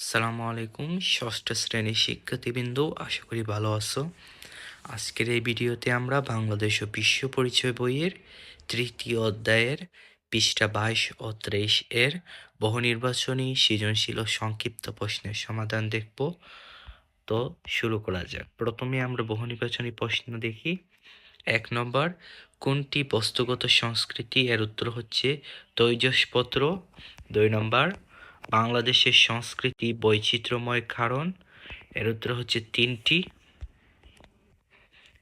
আসসালামু আলাইকুম, ষষ্ঠ শ্রেণির শিক্ষার্থীবৃন্দ, আশা করি ভালো আছো। আজকের এই ভিডিওতে আমরা বাংলাদেশ ও বিশ্ব পরিচয় বইয়ের তৃতীয় অধ্যায়ের পৃষ্ঠা বাইশ ও ত্রিশ এর বহুনির্বাচনী সৃজনশীল ও সংক্ষিপ্ত প্রশ্নের সমাধান দেখব। তো শুরু করা যাক। প্রথমে আমরা বহুনির্বাচনী প্রশ্ন দেখি। এক নম্বর, কোনটি বস্তুগত সংস্কৃতি? এর উত্তর হচ্ছে তৈজসপত্র। দুই নম্বর বাংলাদেশের সংস্কৃতি বৈচিত্র্যময় কারণ। এর উত্তর হচ্ছে তিনটি।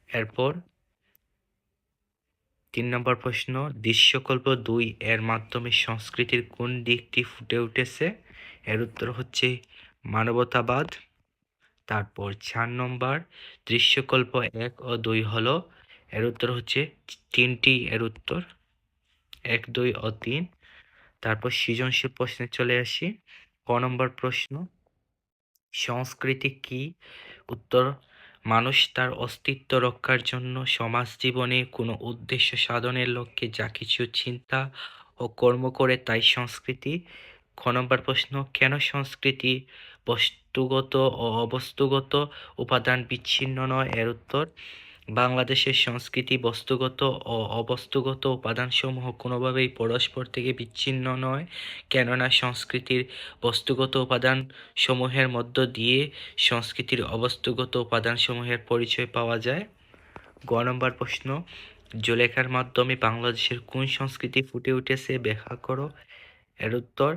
এরপর তিন নম্বর প্রশ্ন, দৃশ্যকল্প দুই এর মাধ্যমে সংস্কৃতির কোন দিকটি ফুটে উঠেছে? এর উত্তর হচ্ছে মানবতাবাদ। তারপর চার নম্বর, দৃশ্যকল্প এক ও দুই হলো। এর উত্তর হচ্ছে তিনটি এর উত্তর, এক, দুই ও তিন। তারপর সৃজনশীল প্রশ্নে চলে আসি। ক নম্বর প্রশ্ন, সংস্কৃতি কি? উত্তর, মানুষ তার অস্তিত্ব রক্ষার জন্য সমাজ জীবনে কোনো উদ্দেশ্য সাধনের লক্ষ্যে যা কিছু চিন্তা ও কর্ম করে তাই সংস্কৃতি। খ নম্বর প্রশ্ন, কেন সংস্কৃতি বস্তুগত ও অবস্তুগত উপাদান বিচ্ছিন্ন নয়? এর উত্তর বাংলাদেশের সংস্কৃতি বস্তুগত ও অবস্তুগত উপাদানসমূহ কোনোভাবেই পরস্পর থেকে বিচ্ছিন্ন নয়, কেননা সংস্কৃতির বস্তুগত উপাদানসমূহের মধ্য দিয়ে সংস্কৃতির অবস্তুগত উপাদানসমূহের পরিচয় পাওয়া যায়। গ নম্বর প্রশ্ন, জুলেখার মাধ্যমে বাংলাদেশের কোন সংস্কৃতি ফুটে উঠেছে ব্যাখ্যা করো। এর উত্তর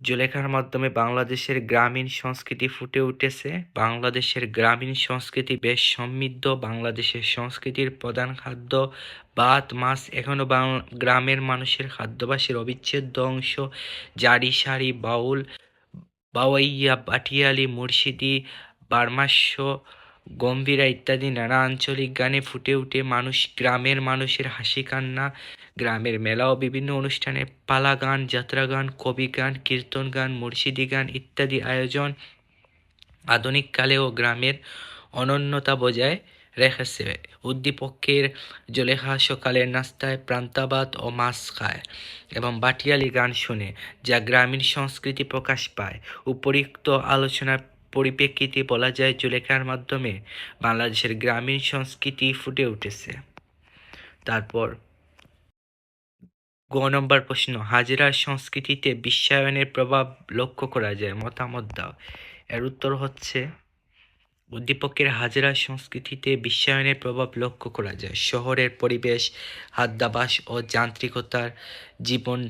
জুলেখার মাধ্যমে বাংলাদেশের গ্রামীণ সংস্কৃতি ফুটে উঠেছে, বাংলাদেশের গ্রামীণ সংস্কৃতি বেশ সমৃদ্ধ, বাংলাদেশের সংস্কৃতির প্রধান খাদ্য ভাত, মাছ এখনও গ্রামের মানুষের খাদ্যাভ্যাসের অবিচ্ছেদ্য অংশ, জারি সারি, বাউল, বাওয়াইয়া বাটিয়ালি মুর্শিদি, বার্মাস্য গম্ভীরা ইত্যাদি নানা আঞ্চলিক গানে ফুটে উঠে মানুষ, গ্রামের মানুষের হাসি কান্না, গ্রামের মেলা ও বিভিন্ন অনুষ্ঠানে পালা গান, যাত্রা গান, কবি গান, কীর্তন গান, মুর্শিদি গান ইত্যাদি আয়োজন আধুনিক কালেও গ্রামের অনন্যতা বজায় রেখেছে। উদ্দীপকের জলেখা সকালের নাস্তায় প্রান্তাবাদ ও মাছ খায় এবং বাটিয়ালি গান শুনে, যা গ্রামীণ সংস্কৃতি প্রকাশ পায়। উপরিক্ত আলোচনার পরিপ্রেক্ষিতে বলা যায় জুলেখার মাধ্যমে বাংলাদেশের গ্রামীণ সংস্কৃতি ফুটে উঠেছে। তারপর গ নম্বর প্রশ্ন, হাজিরার সংস্কৃতিতে বিশ্বায়নের প্রভাব লক্ষ্য করা যায়, মতামত দাও। এর উত্তর হচ্ছে, উদ্দীপকের হাজিরা সংস্কৃতিতে বিশ্বায়নের প্রভাব লক্ষ্য করা যায়। শহরের পরিবেশ হাদ্যাবাস ও যান্ত্রিকতার জীবন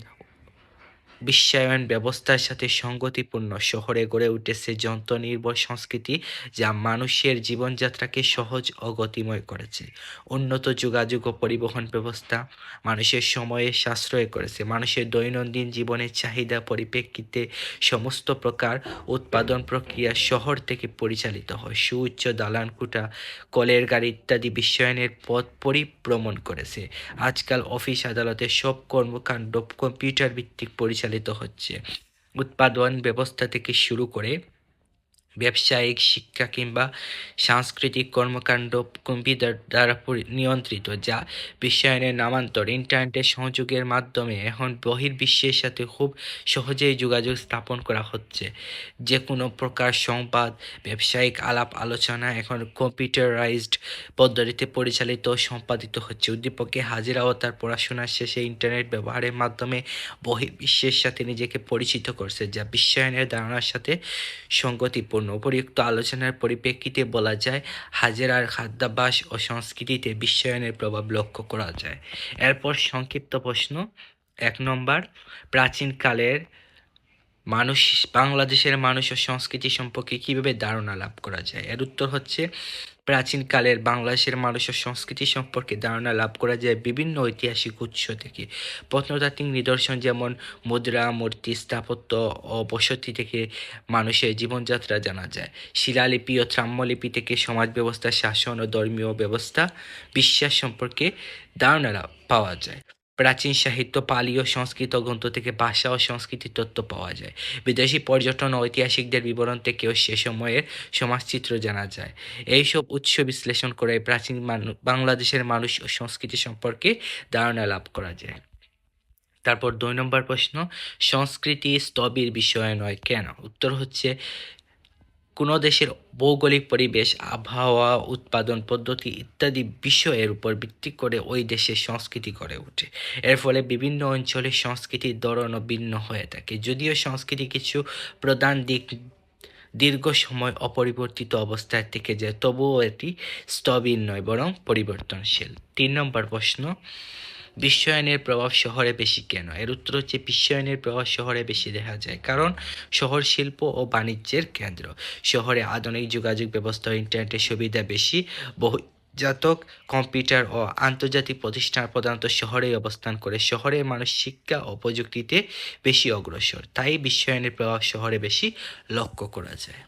বিশ্বায়ন ব্যবস্থার সাথে সঙ্গতিপূর্ণ শহরে গড়ে উঠেছে যন্ত্রনির্ভর সংস্কৃতি যা মানুষের জীবনযাত্রাকে সহজ ও গতিময় করেছে। উন্নত যোগাযোগ ও পরিবহন ব্যবস্থা মানুষের সময়ে সাশ্রয় করেছে। মানুষের দৈনন্দিন জীবনের চাহিদা পরিপ্রেক্ষিতে সমস্ত প্রকার উৎপাদন প্রক্রিয়া শহর থেকে পরিচালিত হয়। সুউচ্চ দালানকুটা কলের গাড়ি ইত্যাদি বিশ্বায়নের পথ পরিভ্রমণ করেছে। আজকাল অফিস, আদালতের সব কর্মকাণ্ড কম্পিউটার ভিত্তিক পরিচালিত পরিচালিত হচ্ছে। উৎপাদন ব্যবস্থা থেকে শুরু করে ব্যবসায়িক শিক্ষা কিংবা সাংস্কৃতিক কর্মকাণ্ড কম্পিউটার দ্বারা নিয়ন্ত্রিত, যা বিশ্বায়নের নামান্তর। ইন্টারনেটের সংযোগের মাধ্যমে এখন বহির্বিশ্বের সাথে খুব সহজেই যোগাযোগ স্থাপন করা হচ্ছে। যে কোনো প্রকার সংবাদ, ব্যবসায়িক আলাপ আলোচনা এখন কম্পিউটারাইজড পদ্ধতিতে পরিচালিত সম্পাদিত হচ্ছে। উদ্দীপকে হাজিরা ও তার পড়াশোনার শেষে ইন্টারনেট ব্যবহারের মাধ্যমে বহির্বিশ্বের সাথে নিজেকে পরিচিত করছে, যা বিশ্বায়নের ধারণার সাথে সঙ্গতিপূর্ণ উপরিউক্ত আলোচনার পরিপ্রেক্ষিতে বলা যায়, হাজেরার খাদ্যাভ্যাস ও সংস্কৃতিতে বিশ্বায়নের প্রভাব লক্ষ্য করা যায়। এরপর সংক্ষিপ্ত প্রশ্ন। এক নম্বর, প্রাচীনকালের মানুষ, বাংলাদেশের মানুষ ও সংস্কৃতি সম্পর্কে কীভাবে ধারণা লাভ করা যায়? এর উত্তর হচ্ছে, প্রাচীনকালের বাংলাদেশের মানুষ ও সংস্কৃতি সম্পর্কে ধারণা লাভ করা যায় বিভিন্ন ঐতিহাসিক উৎস থেকে। প্রত্নতাত্ত্বিক নিদর্শন যেমন মুদ্রা, মূর্তি, স্থাপত্য ও বসতি থেকে মানুষের জীবনযাত্রা জানা যায়। শিলালিপি ও ত্রাম্যলিপি থেকে সমাজ ব্যবস্থা, শাসন ও ধর্মীয় ব্যবস্থা, বিশ্বাস সম্পর্কে ধারণা পাওয়া যায়। প্রাচীন সাহিত্য পালি ও সংস্কৃত গ্রন্থ থেকে ভাষা ও সংস্কৃতির তথ্য পাওয়া যায়। বিদেশি পর্যটন ঐতিহাসিকদের বিবরণ থেকেও সে সময়ের সমাজচিত্র জানা যায়। এইসব উৎস বিশ্লেষণ করে প্রাচীন বাংলাদেশের মানুষ ও সংস্কৃতি সম্পর্কে ধারণা লাভ করা যায়। তারপর দুই নম্বর প্রশ্ন, সংস্কৃতি স্তবির বিষয় নয় কেন? উত্তর হচ্ছে কোনো দেশের ভৌগোলিক পরিবেশ, আবহাওয়া, উৎপাদন পদ্ধতি ইত্যাদি বিষয়ের উপর ভিত্তি করে ওই দেশের সংস্কৃতি গড়ে ওঠে। এর ফলে বিভিন্ন অঞ্চলের সংস্কৃতির ধরনও ভিন্ন হয়ে থাকে। যদিও সংস্কৃতি কিছু প্রধান দিক দীর্ঘ সময় অপরিবর্তিত অবস্থায় থেকে যায়, তবুও এটি স্থবির নয়, বরং পরিবর্তনশীল। তিন নম্বর প্রশ্ন বিশ্বায়নের প্রভাব শহরে বেশি কেন? এর উত্তর হচ্ছে বিশ্বায়নের প্রভাব শহরে বেশি দেখা যায়। কারণ শহর শিল্প ও বাণিজ্যের কেন্দ্র। শহরে আধুনিক যোগাযোগ ব্যবস্থা, ইন্টারনেটের সুবিধা বেশি। বহু জাতক কম্পিউটার ও আন্তর্জাতিক প্রতিষ্ঠান প্রধানত শহরেই অবস্থান করে। শহরের মানুষ শিক্ষা ও প্রযুক্তিতে বেশি অগ্রসর। তাই বিশ্বায়নের প্রভাব শহরে বেশি লক্ষ্য করা যায়।